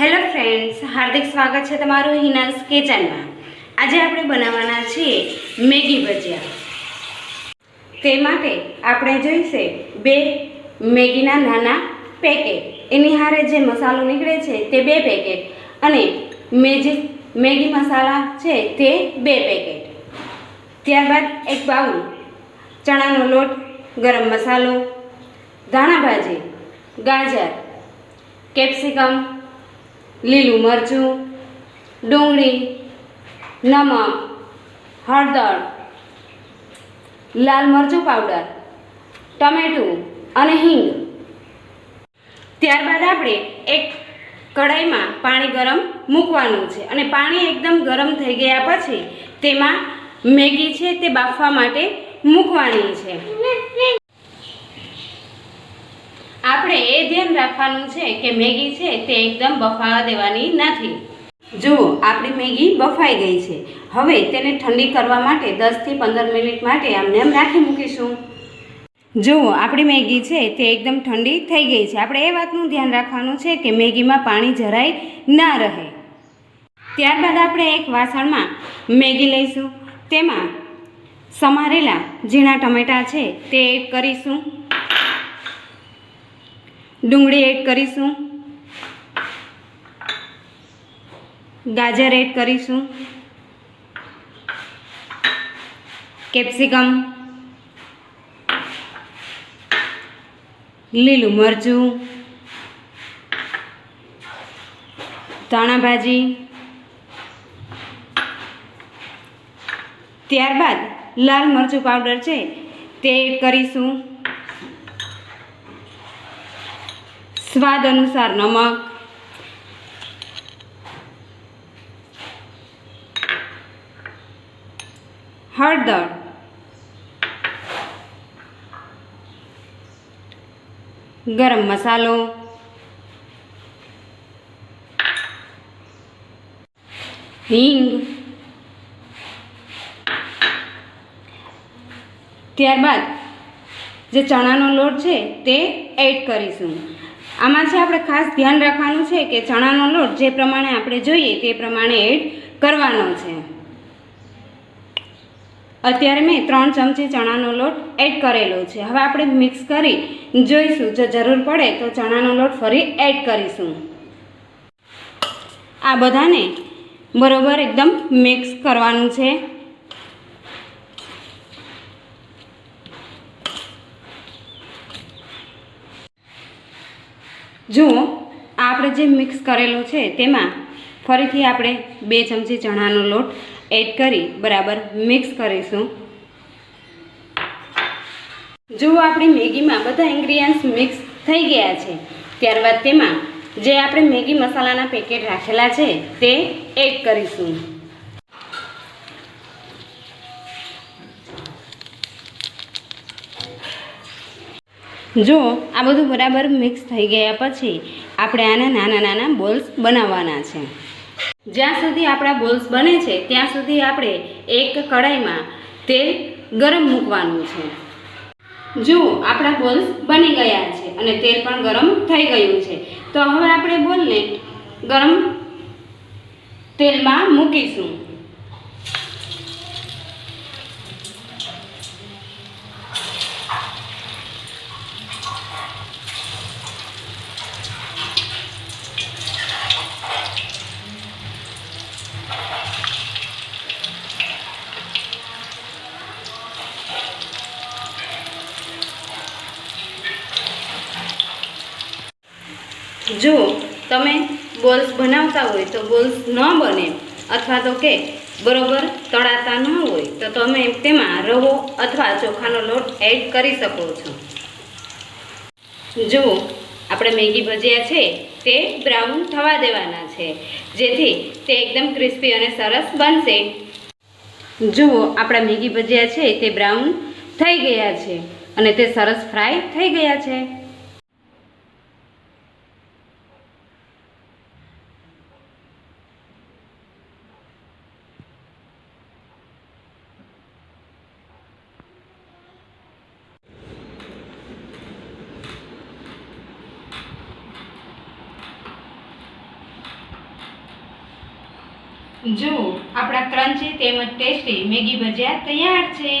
Hello friends, હાર્દિક સ્વાગત છે તમારું હિનાસ કિચનમાં. આજે આપણે બનાવવાના છીએ મેગી ભજીયા. તે માટે આપણે જોઈશે બે મેગીના નાના પેકેટ. એની હારે જે મસાલો નીકળે છે તે બે પેકેટ અને મેજી મેગી મસાલા છે તે બે પેકેટ. ત્યારબાદ એક બાઉલ ચણાનો લોટ, ગરમ મસાલો, ધાણા ભાજી, ગાજર, કેપ્સિકમ લીલું મરચું, ડુંગળી, નમક, હળદર, લાલ મરચું પાવડર, ટમેટું અને હિંગ. ત્યારબાદ આપણે એક કઢાઈમાં પાણી ગરમ મૂકવાનું છે અને પાણી એકદમ ગરમ થઈ ગયા પછી તેમાં મેગી છે તે બાફવા માટે મૂકવાની છે. આપણે એ ધ્યાન રાખવાનું છે કે મેગી છે તે એકદમ બફાવા દેવાની નથી. જુઓ, આપણી મેગી બફાઈ ગઈ છે. હવે તેને ઠંડી કરવા માટે દસથી પંદર મિનિટ માટે આમને એમ રાખી મૂકીશું. જુઓ, આપણી મેગી છે તે એકદમ ઠંડી થઈ ગઈ છે. આપણે એ વાતનું ધ્યાન રાખવાનું છે કે મેગીમાં પાણી જરાય ના રહે. ત્યારબાદ આપણે એક વાસણમાં મેગી લઈશું. તેમાં સમારેલા ઝીણા ટમેટાં છે તે એડ કરીશું. ડુંગળી એડ કરીશું. ગાજર એડ કરીશું. કેપ્સિકમ. લીલું મરચું. ધાણા ભાજી. ત્યારબાદ લાલ મરચું પાવડર છે તે એડ કરીશું. સ્વાદ અનુસાર નમક. હળદર. ગરમ મસાલો. હિંગ. ત્યારબાદ જે ચણાનો લોટ છે તે એડ કરીશું. આમાં છે આપણે ખાસ ધ્યાન રાખવાનું છે કે ચણાનો લોટ જે પ્રમાણે આપણે જોઈએ તે પ્રમાણે એડ કરવાનો છે. અત્યારે મેં ત્રણ ચમચી ચણાનો લોટ એડ કરેલો છે. હવે આપણે મિક્સ કરી જોઈશું. જો જરૂર પડે તો ચણાનો લોટ ફરી એડ કરીશું. આ બધાને બરોબર એકદમ મિક્સ કરવાનું છે. જુઓ, આપણે જે મિક્સ કરેલું છે તેમાં ફરીથી આપણે બે ચમચી ચણાનો લોટ એડ કરી બરાબર મિક્સ કરીશું. જુઓ, આપણી મેગીમાં બધા ઇન્ગ્રીડિયન્ટ્સ મિક્સ થઈ ગયા છે. ત્યારબાદ તેમાં જે આપણે મેગી મસાલાના પેકેટ રાખેલા છે તે એડ કરીશું. જો, આ બધું બરાબર મિક્સ થઈ ગયા પછી આપણે આના નાના નાના બોલ્સ બનાવવાના છે. જ્યાં સુધી આપણા બોલ્સ બને છે, ત્યાં સુધી આપણે એક કઢાઈમાં તેલ ગરમ મૂકવાનું છે. જુઓ આપણા બોલ્સ બની ગયા છે અને તેલ પણ ગરમ થઈ ગયું છે, તો હવે આપણે બોલને ગરમ તેલમાં મૂકીશું. જો તમે બોલ્સ બનાવતા હોય તો બોલ્સ ન બને અથવા તો કે બરોબર તળાતા ન હોય, તો તમે તેમાં રવો અથવા ચોખાનો લોટ એડ કરી શકો છો. જુઓ આપણે મેગી ભજીયા છે તે બ્રાઉન થવા દેવાના છે, જેથી તે એકદમ ક્રિસ્પી અને સરસ બનશે. જુઓ આપણા મેગી ભજીયા છે તે બ્રાઉન થઈ ગયા છે અને તે સરસ ફ્રાય થઈ ગયા છે. જુઓ આપણા ક્રન્ચી તેમજ ટેસ્ટી મેગી ભજીયા તૈયાર છે.